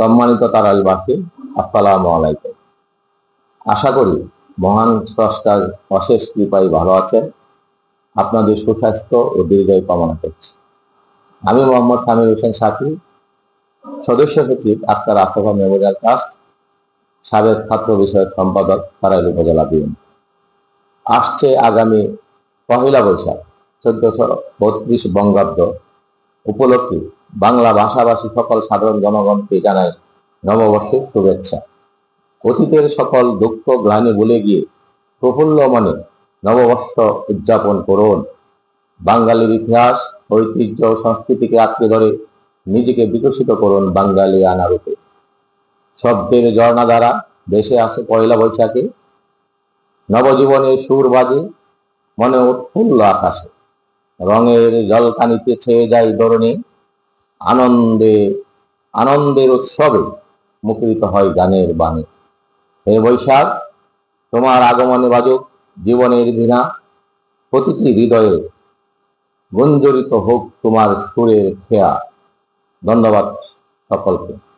সম্মানিত তারালবাসী, আসসালামু আলাইকুম। আশা করি মহান স্রষ্টার অশেষ কৃপায় ভালো আছেন। আপনাদের সুস্বাস্থ্য ও দীর্ঘায়ু কামনা করছি। আমি মোহাম্মদ সামির হোসেন সাথী, সদস্য সচিব আক্তার আফ্রিকা মেমোরিয়াল ট্রাস্ট, সাবেক ছাত্র বিষয়ক সম্পাদক তারাইল উপজেলা বিএনপি। আসছে আগামী পহেলা বৈশাখ, চোদ্দশো বত্রিশ বঙ্গাব্দ উপলক্ষে বাংলা ভাষাভাষী সকল সাধারণ জনগণকে জানাই নববর্ষের শুভেচ্ছা। অতীতের সকল দুঃখ, গ্লানি ভুলে গিয়ে প্রফুল্ল মনে নববর্ষ উদযাপন করুন। বাঙালির ইতিহাস, ঐতিহ্য, সংস্কৃতিকে আঁকড়ে ধরে নিজেকে বিকশিত করুন বাঙালি আনারূপে শব্দের ঝর্ণা দ্বারা দেশে আসে পয়লা বৈশাখে। নবজীবনের সুর বাজে মনে উৎফুল্ল আকাশে। রঙের জলকানিতে ছেয়ে যায় ধরণী আনন্দে, আনন্দের উৎসবে মুখরিত হয় গানের বাণী। হে বৈশাখ, তোমার আগমনে বাজুক জীবনের বিনা প্রতিটি হৃদয়ে গুঞ্জরিত হোক তোমার সুরের খেয়া। ধন্যবাদ সকলকে।